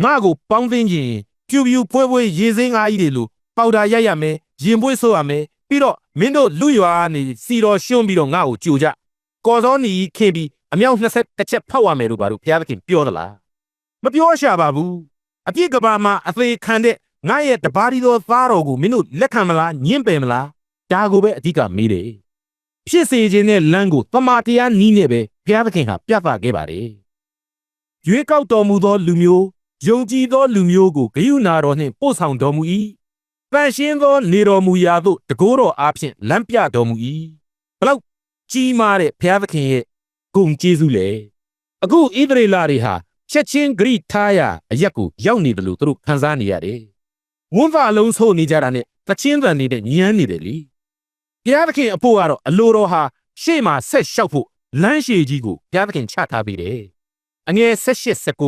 ငါ့ကိုပေါင်းသိခြင်းပြူပြူဖွဲဖွဲရေစင်းငါးကြီးတွေလို့ ပေါတာရိုက်ရမယ်ရင်ပွေးဆိုးရမယ်ပြီးတော့မင်းတို့လူရွာကနေစီတော်ရှုံးပြီးတော့ငါ့ကိုကြိုကြကော်စောနီခင်ပြီးအမြောက်20တစ်ချက်ဖောက်ရမယ်လို့ဘာလို့ဘုရားသခင်ပြောသလားမပြောရှာပါဘူးအပြစ်ကဘာမှာအသေးခံတဲ့ငါရဲ့တပါးရီတော်သားတော်ကိုမင်းတို့လက်ခံမလားညှင်းပယ်မလားဒါကိုပဲအဓိကမေးတယ်ဖြစ်စေခြင်းနဲ့လမ်းကိုတမာတရားနီးနဲ့ပဲဘုရားသခင်ဟာပြသခဲ့ပါတယ်ရွေးကောက်တော်မူသောလူမျိုးယုံကြည်သောလူမျိုးကိုဂယုဏတော်နှင့်ပို့ဆောင်တော်မူ၏ ပန်ရှင်းသောနေတော်မူရာသို့တကိုးတော်အားဖြင့်လမ်းပြတော်မူ၏ဘလောက်ကြီးမားတဲ့ဘုရားသခင်ရဲ့ဂုဏ်ကျေးဇူးလေအခုဣသရေလတွေဟာချက်ချင်းဂရိထားရအရက်ကိုရောက်နေတယ်လို့သူတို့ခံစားနေရတယ်ဝန်းသာလုံးဆိုးနေကြတာနဲ့သချင်းတန်နေတဲ့ညမ်းနေတယ်လေဘုရားသခင်အဖို့ကတော့အလိုတော်ဟာရှေ့မှာဆက်လျှောက်ဖို့လမ်းရှည်ကြီးကိုဘုရားသခင်ချထားပေးတယ်အငယ်၁၈၁၉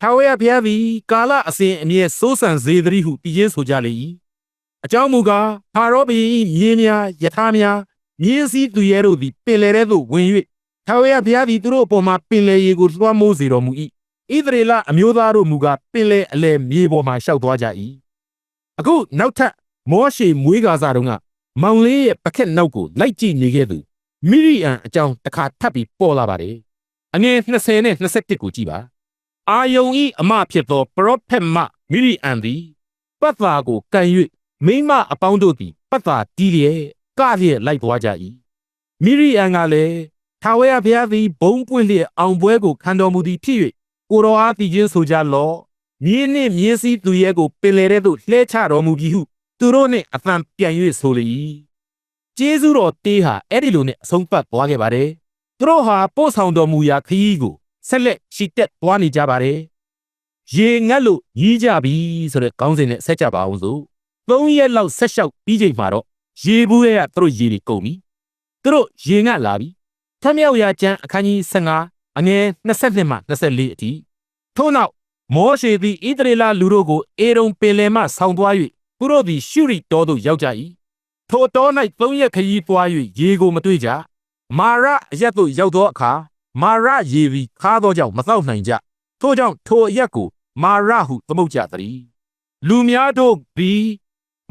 ထာဝရဘုရားသည်ကာလအစဉ်အမြဲစိုးစံစေတည်းဟုတည်ခြင်းဆိုကြလေ၏ အကြောင်းမူကားဖာရောဘုရင်၏မြင်းများယထာများမြင်းစည်းသူရဲတို့သည်ပင်လယ်ထဲသို့ဝင်၍ထာဝရဘုရားသည်သူတို့အပေါ်မှာပင်လယ်ရေကိုလွှမ်းမိုးစေတော်မူ၏ဣသရေလအမျိုးသားတို့မူကားပင်လယ်အလယ်မြေပေါ်မှာရှောက်သွားကြ၏အခုနောက်ထပ်မောရှေမွေးကားစားတုန်းကမောင်လေးရဲ့ပကက်နောက်ကိုလိုက်ကြည့်နေခဲ့သူမိရိအံအကြောင်းတစ်ခါထပ်ပြီးပေါ်လာပါတယ်အငယ်20နဲ့21ကိုကြည့်ပါအာယုံဤအမဖြစ်သောပရောဖက်မမိရိအံသည်ပတ်သာကိုကန်၍ မိမအပေါင်းတို့သည်ပတ်သာတီးရဲ့ကလျက်လိုက်သွားကြ၏မိရိအံကလည်းထာဝရဘုရားသည်ဘုံပွင့်လျက်အောင်ပွဲကိုခံတော်မူသည်ဖြစ်၍ကိုတော်အားတည်ခြင်းဆိုကြလော့မြင်းနှင့်မြင်းစည်းသူရဲ့ကိုပင်လေတဲ့သို့လှဲချတော်မူပြီးဟုသူတို့နှင့်အသံပြန်၍ဆိုလေ၏ကျေးဇူးတော်တေးဟာအဲ့ဒီလိုနဲ့အဆုံးသတ်သွားခဲ့ပါတယ်သူတို့ဟာပို့ဆောင်တော်မူရာခရီးကိုဆက်လက်ရှိတက်သွားနေကြပါတယ်ရေငတ်လို့ရီးကြပြီဆိုတဲ့ခေါင်းစဉ်နဲ့ဆက်ကြပါအောင်စို့ သုံးရက်လောက်ဆက်လျှောက်ပြီးချိန်မှာတော့ရေဘူးရဲ့ကသူတို့ရေတွေကုန်ပြီသူတို့ရေငတ်လာပြီထမြောက်ရာကျမ်းအခန်းကြီး15အငယ်22မှ24အထိထို့နောက်မောရှေသည်ဣသရေလလူတို့ကိုအေရုံပင်လယ်မှဆောင်းသွား၍သူတို့သည်ရှုရိတောသို့ရောက်ကြ၏ထိုတော၌သုံးရက်ခရီးသွား၍ရေကိုမတွေ့ကြမာရအရက်သို့ရောက်သောအခါမာရရေပြီးခါသောကြောင့်မသောက်နိုင်ကြထို့ကြောင့်ထိုအရက်ကိုမာရဟုသမုတ်ကြသည်လူများတို့သည်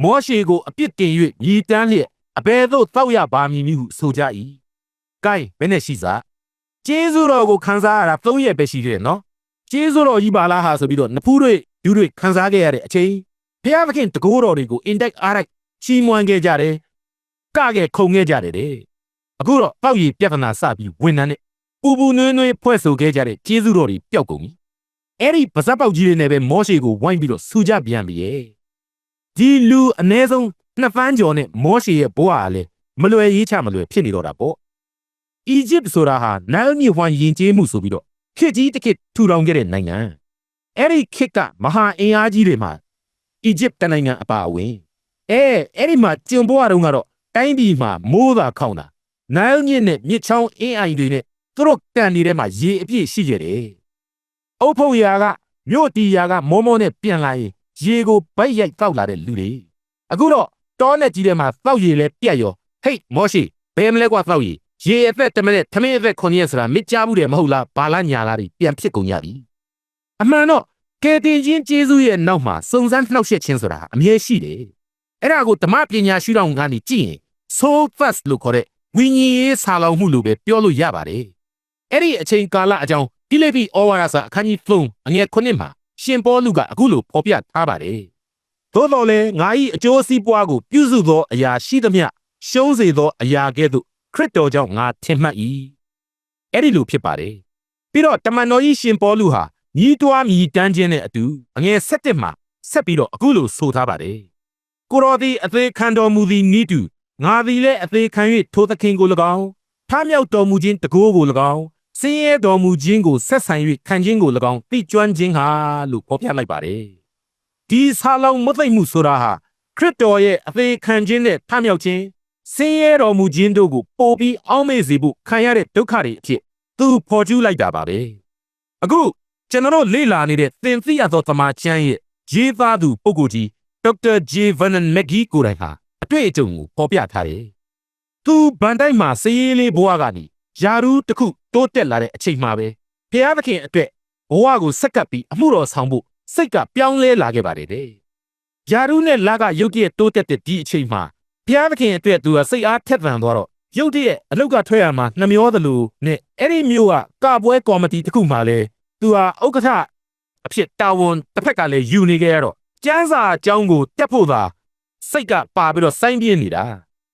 မောရှေကိုအပြစ်တင်၍ညီတန်းလျက်အဘယ်သို့တောက်ရပါမည်နည်းဟုဆိုကြ၏။ကဲဘယ်နဲ့ရှိစားကျေးဇူးတော်ကိုခံစားရတာ၃ရက်ပဲရှိသေးတယ်နော်။ကျေးဇူးတော်ကြီးပါလားဟာဆိုပြီးတော့နဖူးတွေဒူးတွေခံစားခဲ့ရတဲ့အချိန်ဖျားသခင်တကိုးတော်တွေကို index အားလိုက်ချီးမွမ်းခဲ့ကြတယ်။ကခဲ့ခုံခဲ့ကြတယ်တဲ့။အခုတော့တောက်ရည်ပြဿနာစပြီးဝန်ထမ်းနဲ့ပူပူနွေးနွေးဖွဲ့ဆိုခဲ့ကြတဲ့ကျေးဇူးတော်တွေပျောက်ကုန်ပြီ။အဲ့ဒီပါဇက်ပေါက်ကြီးတွေနဲ့ပဲမောရှေကိုဝိုင်းပြီးတော့ဆူကြပြန်ပြီရဲ့။ ဒီလူအ ਨੇ ဆုံးနှစ်ဖန်းကျော်နဲ့မောရှေရဲ့ဘဝကလည်းမလွယ်ရေးချမလွယ်ဖြစ်နေတော့တာပေါ့။အီဂျစ်ဆိုတာဟာနိုင်းမြစ်ဝမ်းယဉ်ကျေးမှုဆိုပြီးတော့ခေတ်ကြီးတစ်ခေတ်ထူထောင်ခဲ့တဲ့နိုင်ငံ။အဲ့ဒီခေတ်ကမဟာအင်အားကြီးတွေမှာအီဂျစ်တနိုင်ငံအပါအဝင်အဲအဲ့ဒီမှာကျင်ဘွားတုန်းကတော့တိုင်းပြည်မှာမိုးသာခေါင်တာနိုင်းမြစ်နဲ့မြစ်ချောင်းအင်းအိုင်တွေနဲ့သူတို့ကန်နေတဲ့မှာရေအပြည့်ရှိကြတယ်။အုပ်ဖို့ရာကမြို့တီရာကမောမောနဲ့ပြန်လာရင် ရေကိုဗိုက်ရိုက်တောက်လာတဲ့လူတွေအခုတော့တောနဲ့ကြီးထဲမှာတောက်ရေလဲပြတ်ရောဟိတ်မောရှိဘယ်မလဲကွာတောက်ရေရေအသက်တမနဲ့ထမင်းအသက်ခွန်ရက်ဆိုတာမစ်ကြားမှုတယ်မဟုတ်လားဘာလားညာလားတွေပြန်ဖြစ်ကုန်ကြပြီအမှန်တော့ကဲတင်ချင်းကျေးဇူးရဲ့နောက်မှာစုံစမ်းနှောက်ယှက်ခြင်းဆိုတာအမြဲရှိတယ်အဲ့ဒါကိုဓမ္မပညာရှုထောင့်ကနေကြည့်ရင် soul fast လို့ခေါ်တဲ့ဝိညာဉ်ရေးဆာလောင်မှုလို့ပဲပြောလို့ရပါတယ်အဲ့ဒီအချိန်ကာလအကြောင်းတိလိပိဩဝါဒစာအခန်းကြီး3အငယ်9မှာ ရှင်ပေါလုကအခုလိုဖော်ပြထားပါတယ်သို့တော်လည်းငါ၏အကျိုးစီးပွားကိုပြုစုသောအရာရှိသမျှရှုံးစေသောအရာကဲ့သို့ခရစ်တော်ကြောင့်ငါထင်မှတ်၏အဲ့ဒီလိုဖြစ်ပါတယ်ပြီးတော့တမန်တော်ကြီးရှင်ပေါလုဟာညီးတွားမြည်တမ်းခြင်းနဲ့အတူအငယ်၁၁မှာဆက်ပြီးတော့အခုလိုဆိုထားပါတယ်ကိုတော်သည်အသေးခံတော်မူသည်ဤတူငါသည်လည်းအသေးခံ၍ထိုသခင်ကို၎င်းဖမ်းမြောက်တော်မူခြင်းတကိုးကို၎င်း စင်းရဲတော်မူခြင်းကိုဆက်ဆံ၍ခံခြင်းကို၎င်းသိကျွမ်းခြင်းဟာလို့ဖော်ပြလိုက်ပါတယ်ဒီဆာလောင်မသိမ့်မှုဆိုတာဟာခရစ်တော်ရဲ့အသေးခံခြင်းနဲ့ဖမ်းမြောက်ခြင်းစင်းရဲတော်မူခြင်းတို့ကိုပို့ပြီးအောင်းမေ့စေဖို့ခံရတဲ့ဒုက္ခတွေအဖြစ်သူဖော်ကျူးလိုက်တာပါပဲအခုကျွန်တော်တို့လေ့လာနေတဲ့သင်သိရသောသမာကျမ်းရဲ့ရေးသားသူပုဂ္ဂိုလ်ကြီးဒေါက်တာဂျေဗန်နန်မက်ဂီကိုယ်တိုင်ဟာအတွေ့အကြုံကိုဖော်ပြထားတယ်သူဗန်တိုင်းမှာစည်ရေးလေးဘဝကနေ ယာရူးတစ်ခုတိုးတက်လာတဲ့အချိန်မှာပဲဖျားသခင်အတွက်ဘဝကိုဆက်ကပ်ပြီးအမှုတော်ဆောင်ဖို့စိတ်ကပြောင်းလဲလာခဲ့ပါတယ်တဲ့ယာရူးနဲ့လာကရုတ်တရက်တိုးတက်တဲ့ဒီအချိန်မှာဖျားသခင်အတွက်သူကစိတ်အားထက်သန်သွားတော့ရုတ်တရက်အလုတ်ကထွက်ရမှာနှမျောသလိုနဲ့အဲ့ဒီမျိုးကကပွဲကော်မတီတစ်ခုမှလဲသူဟာဥက္ကဋ္ဌအဖြစ်တာဝန်တစ်ဖက်ကလည်းယူနေခဲ့ရတော့ကျန်းစာအကြောင်းကိုတက်ဖို့သာစိတ်ကပါပြီးတော့စိုင်းပြင်းနေတာ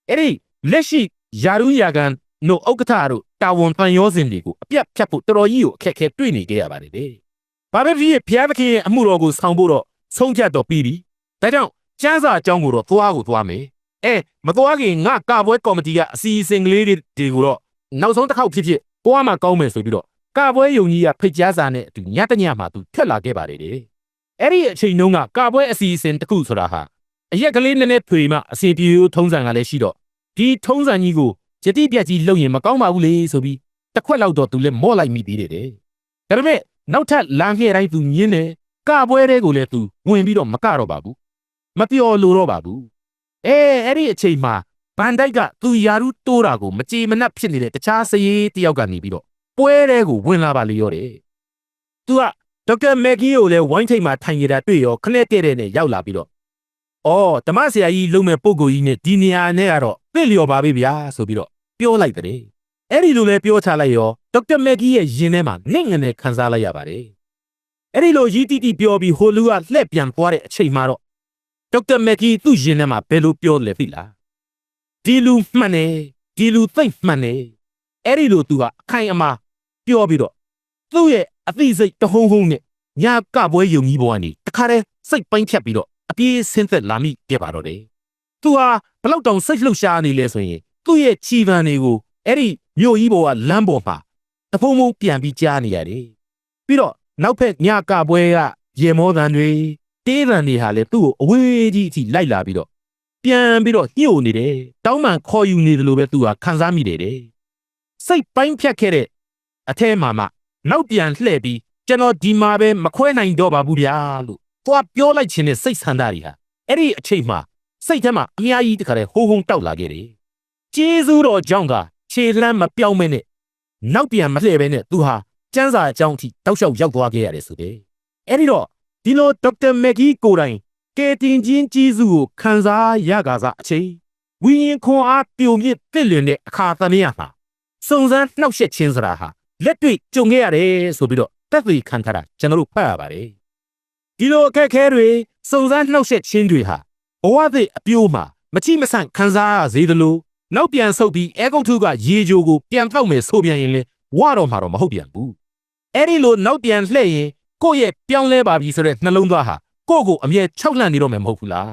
အဲ့ဒီလက်ရှိယာရူးယာကန် နိုဥက္ကဋ္ဌတို့တာဝန်ပန်ရောစင်တွေကိုအပြတ်ဖြတ်ဖို့တော်တော်ကြီးကိုအခက်အခဲတွေ့နေကြရပါတယ်တဲ့ဘာပဲဖြစ်ဖြစ်ဘုရားသခင်ရဲ့အမှုတော်ကိုဆောင်ဖို့တော့ဆုံးဖြတ်တော့ပြီးပြီဒါကြောင့်ကျန်းစာအကြောင်းကိုတော့သွားကိုသွားမယ်အဲမသွားခင်ငါကာပွဲကော်မတီကအစီအစဉ်ကလေးတွေကိုတော့နောက်ဆုံးတစ်ခေါက်ဖြစ်ဖြစ်သွားမှကောင်းမယ်ဆိုပြီးတော့ကာပွဲယုံကြီးကဖိတ်ကြားစာနဲ့အတူညတညမှာသူထွက်လာခဲ့ပါတယ်တဲ့အဲ့ဒီအချိန်တုန်းကကာပွဲအစီအစဉ်တစ်ခုဆိုတာဟာအရက်ကလေးနည်းနည်းဖွေမှအစီပြေထုံးစံကလည်းရှိတော့ဒီထုံးစံကြီးကို ယတိပြက်ကြီးလုပ်ရင်မကောင်းပါဘူးလေဆိုပြီးတစ်ခွက်လောက်တော့သူလည်းမော့လိုက်မိသေးတယ်တဲ့ဒါပေမဲ့နောက်ထပ်လမ်းခဲ့တိုင်းသူညင်းတယ်ကပွဲတဲ့ကိုလည်းသူဝင်ပြီးတော့မကတော့ပါဘူးမပြောလို့တော့ပါဘူးအဲအဲ့ဒီအချိန်မှာဘန်တိုက်ကသူယာရုတိုးတာကိုမကြေမနက်ဖြစ်နေတဲ့တခြားစရေးတယောက်ကနေပြီးတော့ပွဲတဲ့ကိုဝင်လာပါလေရောတယ်သူကဒေါက်တာမက်ဂီကိုလည်းဝိုင်းထိတ်မှာထိုင်နေတာတွေ့ရောခနဲ့တဲ့တဲ့နဲ့ရောက်လာပြီးတော့ အော်ဓမ္မဆရာကြီးလုံမဲ့ပုံကိုကြီးနဲ့ဒီနေရာနဲ့ကတော့သိလျော်ပါပြီဗျာဆိုပြီးတော့ပြောလိုက်တဲ့အဲ့ဒီလိုလဲပြောချလိုက်ရောဒေါက်တာမက်ဂီရဲ့ရင်ထဲမှာနှိမ့်ငနဲ့ခံစားလိုက်ရပါတယ်အဲ့ဒီလိုရည်တီတီပြောပြီးဟိုလူကလှည့်ပြန်သွားတဲ့အချိန်မှာတော့ဒေါက်တာမက်ဂီသူ့ရင်ထဲမှာဘယ်လိုပြောလဲသိလားဒီလူမှန်တယ်ဒီလူသိမ့်မှန်တယ်အဲ့ဒီလိုသူကအခိုင်အမာပြောပြီးတော့သူ့ရဲ့အသိစိတ်တဟုံးဟုံးနဲ့ညာကပွဲယုံကြီးဘဝကနေတခါတည်းစိတ်ပိုင်းဖြတ်ပြီးတော့ အပြေးဆင်းသက်လာမိပြပါတော့တယ်သူဟာဘလောက်တောင်စိတ်လှုပ်ရှားနေလဲဆိုရင်သူ့ရဲ့ခြီပန်တွေကိုအဲ့ဒီမြို့ကြီးပေါ်ကလမ်းပေါ်မှာတဖုံဖုံပြန်ပြီးကြားနေရတယ်ပြီးတော့နောက်ဖက်ညကပွဲကရေမောတန်တွေတေးတန်တွေဟာလေသူ့ကိုအဝေးကြီးအထိလိုက်လာပြီးတော့ပြန်ပြီးတော့ညှို့နေတယ်တောင်းပန်ခေါ်ယူနေတယ်လို့ပဲသူကခံစားမိတယ်တဲ့စိတ်ပိုင်းဖြတ်ခဲ့တဲ့အထဲမှာမှနောက်ပြန်လှည့်ပြီးကျွန်တော်ဒီမှာပဲမခွဲနိုင်တော့ပါဘူးဗျာလို့ သွားပြောလိုက်ခြင်းနဲ့စိတ်ဆန္ဒတွေဟာအဲ့ဒီအချိန်မှာစိတ်ထဲမှာအများကြီးတခါတည်းဟိုးဟုံတောက်လာခဲ့တယ်ကျေးဇူးတော်ကြောင့်ကခြေလမ်းမပြောင်းမဲနဲ့နောက်ပြန်မလှည့်ပဲနဲ့သူဟာကျန်းစာအကြောင်းအထိတောက်လျှောက်ရောက်သွားခဲ့ရတယ်ဆိုတဲ့အဲ့ဒီတော့ဒီလိုဒေါက်တာမက်ဂီကိုတိုင်ကဲတင်ချင်းကျေးဇူးကိုခံစားရကားစားအချိန်ဝိညာဉ်ခွန်အားပြုံမြင့်တစ်လင်တဲ့အခါသမယမှာစုံစမ်းနှောက်ယှက်ခြင်းဆိုတာဟာလက်တွေ့ကြုံခဲ့ရတယ်ဆိုပြီးတော့တက်သွေခံထားတာကျွန်တော်တို့ဖတ်ရပါတယ် ဒီလိုအခက်အခဲတွေစုံစမ်းနှောက်ယှက်ခြင်းတွေဟာဘဝသစ်အပြိုးမှာမချိမဆန့်ခံစားရစေသလိုနောက်ပြန်ဆုတ်ပြီးအဲကုတ်ထုကရေဂျိုကိုပြန်တောက်မယ်ဆိုပြန်ရင်လေဝါတော့မှာတော့မဟုတ်ပြန်ဘူးအဲ့ဒီလိုနောက်ပြန်လှည့်ရင်ကိုယ့်ရဲ့ပြောင်းလဲပါပြီဆိုတဲ့နှလုံးသားဟာကိုယ့်ကိုအမြဲခြောက်လှန့်နေတော့မယ်မဟုတ်ဘူးလား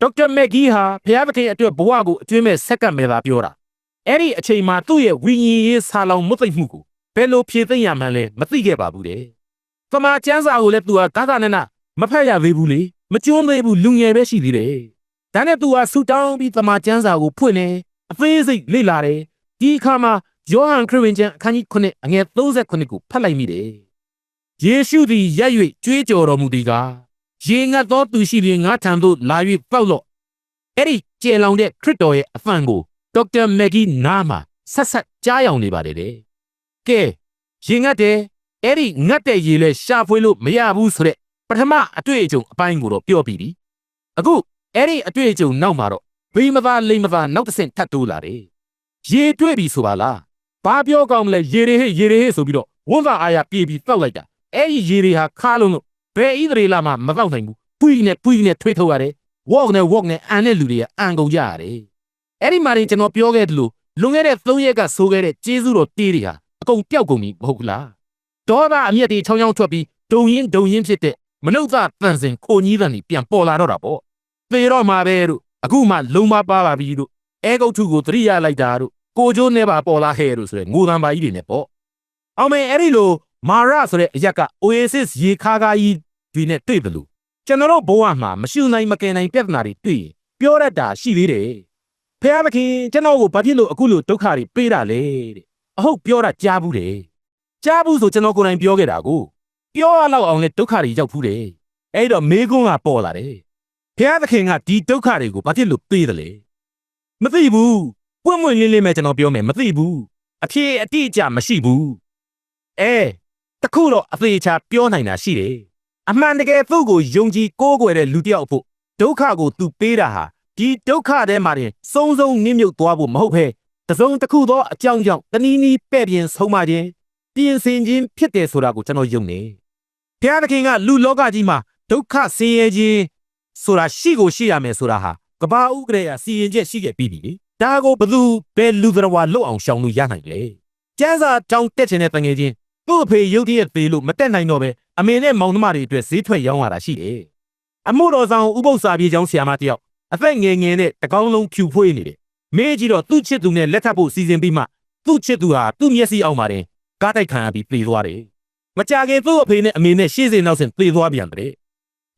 ဒေါက်တာမက်ဂီဟာဖျားသခင်အတွက်ဘဝကိုအကျွင်းမဲ့ဆက်ကပ်မဲ့သာပြောတာအဲ့ဒီအချိန်မှာသူ့ရဲ့ဝိညာဉ်ရေးဆာလောင်မသိမ့်မှုကိုဘယ်လိုဖြည့်သိမ့်ရမှန်းလဲမသိခဲ့ပါဘူးတဲ့။ သမာကျမ်းစာကိုလည်းသူကဂါသာနဲ့နာမဖတ်ရသေးဘူးလေမကျွမ်းသေးဘူးလူငယ်ပဲရှိသေးတယ်။ဒါနဲ့သူကဆူတောင်းပြီးသမာကျမ်းစာကိုဖွင့်နေအသေးစိတ်လေ့လာတယ်။ဒီအခါမှာယောဟန်ခရစ်ဝင်ကျမ်းအခန်းကြီး9အငယ်39ကိုဖတ်လိုက်မိတယ်။ယေရှုသည်ရက်၍ကြွေးကြော်တော်မူသည်ကားရေငတ်သောသူရှိရင်ငါထံသို့လာ၍ပောက်လော့။အဲ့ဒီကျေလောင်တဲ့ခရစ်တော်ရဲ့အဖန်ကိုဒေါက်တာမက်ဂီနားမှာဆက်ဆက်ကြားယောင်နေပါတယ်တဲ့။ကဲရေငတ်တယ် အဲ့ဒီငတ်တဲ့ရေလဲရှာဖွေလို့မရဘူးဆိုတဲ့ပထမအတွေ့အကြုံအပိုင်းကိုတော့ပြောပြီးပြီ။အခုအဲ့ဒီအတွေ့အကြုံနောက်မှာတော့ဘိမသာလိမ္မသာနောက်တစ်ဆင့်ထပ်တိုးလာတယ်။ရေတွေ့ပြီဆိုပါလား။ဘာပြောကောင်းမလဲရေတွေဟဲ့ရေတွေဟဲ့ဆိုပြီးတော့ဝန်သာအာရပြေးပြီးတောက်လိုက်တာ။အဲ့ဒီရေတွေဟာခါလုံးလို့ဘယ်ဣသရေလမှမတောက်နိုင်ဘူး။ပွီးနဲ့ပွီးနဲ့ထွေးထုတ်ရတယ်။ walk နဲ့ walk နဲ့အန်တဲ့လူတွေကအန်ကုန်ကြရတယ်။အဲ့ဒီမှာရင်ကျွန်တော်ပြောခဲ့သလိုလွန်ခဲ့တဲ့3ရက်ကဆိုခဲ့တဲ့ကျေးဇူးတော်တေးတွေဟာအကုန်ပျောက်ကုန်ပြီမဟုတ်ဘူးလား ဒေါသအမျက်တွေချောင်းချောင်းထွက်ပြီးဒုံရင်ဒုံရင်ဖြစ်တဲ့မနုဿတန်စင်ခိုကြီးတန်တွေပြန်ပေါ်လာတော့တာပေါ့သေတော့မှာပဲတို့အခုမှလုံမပါပါပြီတို့အဲဂုတ်ထုကိုသတိရလိုက်တာတို့ကိုကျိုးနဲ့ပါပေါ်လာဟဲ့တို့ဆိုရယ်ငိုတံပါကြီးတွေနဲ့ပေါ့အောင်မယ်အဲ့ဒီလိုမာရဆိုတဲ့အရက်က Oasis ရေခါခါကြီးတွေနဲ့တွေ့တယ်လို့ကျွန်တော်တို့ဘဝမှာမရှိနိုင်မကင်နိုင်ပြဿနာတွေတွေ့ရင်ပြောရတာရှိသေးတယ်ဖះမခင်ကျွန်တော်ကိုဘာဖြစ်လို့အခုလိုဒုက္ခတွေပေးတာလဲတဲ့အဟုတ်ပြောတာကြားဘူးတယ် ကြားဘူးဆိုကျွန်တော်ကိုယ်တိုင်ပြောခဲ့တာကိုပြောရလောက်အောင်လဲဒုက္ခတွေရောက်ဘူးတယ်အဲ့တော့မေကွန်းကပေါ်လာတယ်ဖះသခင်ကဒီဒုက္ခတွေကိုဘာဖြစ်လို့ပေးတယ်လဲမသိဘူးပွင့်ပွင့်လင်းလင်းပဲကျွန်တော်ပြောမယ်မသိဘူးအဖြေအတိအကျမရှိဘူးအဲတခုတော့အသေးချာပြောနိုင်တာရှိတယ်အမှန်တကယ်သူ့ကိုယုံကြည်ကိုးကွယ်တဲ့လူတစ်ယောက်ဖို့ဒုက္ခကိုသူပေးတာဟာဒီဒုက္ခထဲမှာတင်စုံစုံနစ်မြုပ်သွားဖို့မဟုတ်ဘဲတစ်စုံတစ်ခုသောအကြောင်းကြောင့်တနည်းနည်းပဲ့ပြင်ဆုံးမခြင်း ပြင်ဆင်ခြင်းဖြစ်တယ်ဆိုတာကိုကျွန်တော်ယုံနေဘုရားသခင်ကလူလောကကြီးမှာဒုက္ခဆင်းရဲခြင်းဆိုတာရှိကိုရှိရမယ်ဆိုတာဟာကဘာဥကရေယစီရင်ချက်ရှိခဲ့ပြီးပြီလေဒါကိုဘယ်သူဘယ်လူတော်ဝါလွတ်အောင်ရှောင်လို့ရနိုင်လဲကျန်းစာတောင်းတက်ခြင်းတဲ့တငယ်ချင်းသူ့အဖေရုပ်တရက်သေးလို့မတက်နိုင်တော့ပဲအမေနဲ့မောင်နှမတွေအတွက်ဈေးထွက်ရောင်းရတာရှိတယ်အမှုတော်ဆောင်ဥပု္ပ္ပစာပြေချောင်းဆရာမတယောက်အသက်ငယ်ငယ်နဲ့တကောင်းလုံးဖြူဖွေးနေတယ်မေးကြည့်တော့သူ့ချစ်သူနဲ့လက်ထပ်ဖို့စီစဉ်ပြီးမှသူ့ချစ်သူဟာသူ့မျက်စိအောက်မှာတင် ကားတိုက်ခံရပြီးပြေးသွားတယ်မကြခင်သူ့အဖေနဲ့အမေနဲ့ရှေ့စင်နောက်စင်ပြေးသွားပြန်တယ်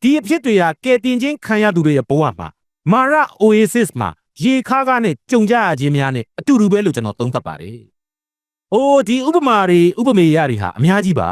ဒီအဖြစ်တွေဟာကဲတင်ချင်းခံရသူတွေရဲ့ဘဝမှာမာရ Oasis မှာရေခါးကားနဲ့ကြုံကြရခြင်းများနဲ့အတူတူပဲလို့ကျွန်တော်သုံးသပ်ပါတယ်။အိုးဒီဥပမာတွေဥပမေရတွေဟာအများကြီးပါ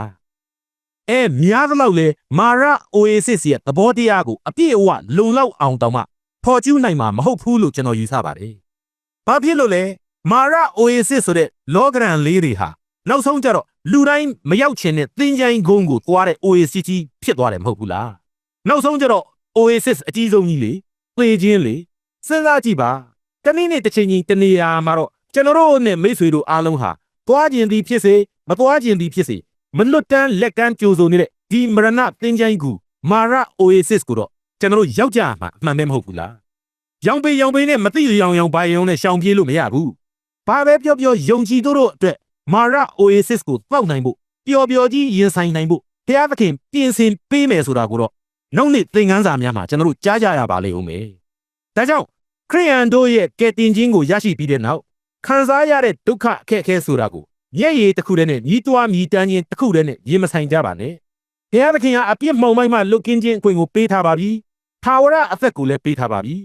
။အဲများသလောက်လဲမာရ Oasis ရဲ့သဘောတရားကိုအပြည့်အဝလုံလောက်အောင်တောင်မှဖော်ကျူးနိုင်မှာမဟုတ်ဘူးလို့ကျွန်တော်ယူဆပါတယ်။ဘာဖြစ်လို့လဲမာရ Oasis ဆိုတဲ့လောကရန်လေးတွေဟာ နောက်ဆုံးကျတော့လူတိုင်းမရောက်ချင်တဲ့သင်္ချိုင်းကုန်းကိုသွားတဲ့ Oasis ကြီးဖြစ်သွားတယ်မဟုတ်ဘူးလား။နောက်ဆုံးကျတော့ Oasis အကြီးဆုံးကြီးလေသေခြင်းလေစဉ်းစားကြည့်ပါတနည်းနဲ့တစ်ချိန်ချင်းတနေရာမှာတော့ကျွန်တော်တို့နဲ့မိတ်ဆွေတို့အားလုံးဟာသွားခြင်းသည်ဖြစ်စေမသွားခြင်းသည်ဖြစ်စေမလွတ်တမ်းလက်ကမ်းကြိုဆိုနေတဲ့ဒီမရဏသင်္ချိုင်းကူမာရ Oasis ကိုတော့ကျွန်တော်တို့ရောက်ကြမှာအမှန်ပဲမဟုတ်ဘူးလားရောင်ပေရောင်ပေနဲ့မသိရောင်ရောင်ဘာရောင်နဲ့ရှောင်ပြေးလို့မရဘူးဘာပဲပြောပြောယုံကြည်တို့တို့အတွက် မာရ Oasis ကိုတောက်နိုင်ဖို့ပျော်ပျော်ကြီးရင်ဆိုင်နိုင်ဖို့ဘုရားသခင်ပြင်ဆင်ပေးမယ်ဆိုတာကိုတော့နောက်နေ့သင်ခန်းစာများမှာကျွန်တော်တို့ကြားကြရပါလိမ့်ဦးမယ်ဒါကြောင့်ခရိယန်တို့ရဲ့ကယ်တင်ခြင်းကိုရရှိပြီးတဲ့နောက်ခံစားရတဲ့ဒုက္ခအခက်အခဲဆိုတာကိုမျက်ရည်တစ်ခုတည်းနဲ့ညီးတွားမြည်တမ်းခြင်းတစ်ခုတည်းနဲ့ရင်မဆိုင်ကြပါနဲ့ဘုရားသခင်ကအပြစ်မှုံမိုက်မှလွတ်ကင်းခြင်းအခွင့်ကိုပေးထားပါပြီထာဝရအသက်ကိုလည်းပေးထားပါပြီ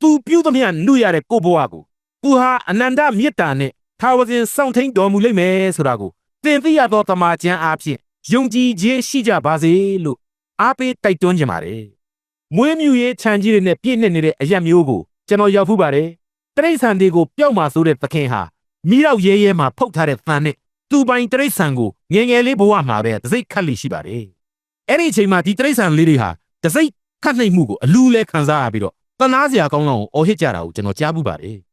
သူပြုသမျှနှုရတဲ့ကိုယ့်ဘဝကိုသူဟာအနန္တမေတ္တာနဲ့ ထာဝစဉ်စောင့်ထိန်တော်မူလိမ့်မယ်ဆိုတာကိုသင်သိရသောတမန်ကျမ်းအားဖြင့်ယုံကြည်ခြင်းရှိကြပါစေလို့အားပေးတိုက်တွန်းခြင်းပါတယ်။မွေးမြူရေးခြံကြီးတွေနဲ့ပြည့်နှက်နေတဲ့အရက်မျိုးကိုကျွန်တော်ရောက်ဖူးပါတယ်။တရိတ်ဆန်တွေကိုပျောက်မှဆိုးတဲ့သခင်ဟာမိရောက်ရဲရဲမှဖုတ်ထားတဲ့သံနဲ့သူပိုင်တရိတ်ဆန်ကိုငယ်ငယ်လေးဘဝမှာပဲတစိတ်ခတ်လိရှိပါတယ်။အဲ့ဒီအချိန်မှာဒီတရိတ်ဆန်လေးတွေဟာတစိတ်ခတ်နှိမ်မှုကိုအလူးလဲခံစားရပြီးတော့တနာစရာကောင်းလောက်ကိုအော်ဟစ်ကြတာကိုကျွန်တော်ကြားမှုပါတယ်။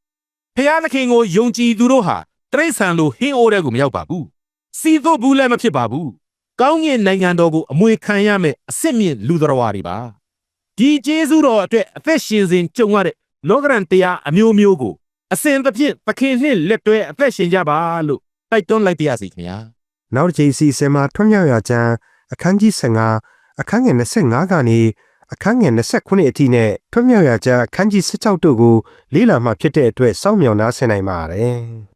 ဖះသခင်ကိုယုံကြည်သူတို့ဟာတရိษံလိုဟင်းအိုးတဲ့ကိုမရောက်ပါဘူးစီသို့ဘူးလည်းမဖြစ်ပါဘူးကောင်းကင်နိုင်ငံတော်ကိုအမွေခံရမယ့်အစ်စ်မြင့်လူတော်ဝါတွေပါဒီကျေးဇူးတော်အတွက်အသက်ရှင်စဉ်ကြုံရတဲ့လောကရန်တရားအမျိုးမျိုးကိုအစဉ်သဖြင့်သခင်နှင့်လက်တွဲအသက်ရှင်ကြပါလို့တိုက်တွန်းလိုက်ပါရစေခင်ဗျာနောက်တစ်ချိန်စီစဉ်မှာထွံ့မြောက်ရာကျမ်းအခန်းကြီး15အခန်းငယ်25ကနေ အခန်းငယ်29အထိနဲ့ထွံ့မြောက်ရာကျမ်းအခန်းကြီး16တို့ကိုလေ့လာမှဖြစ်တဲ့အတွက်စောင့်မျှော်နားဆင်နိုင်ပါတယ်။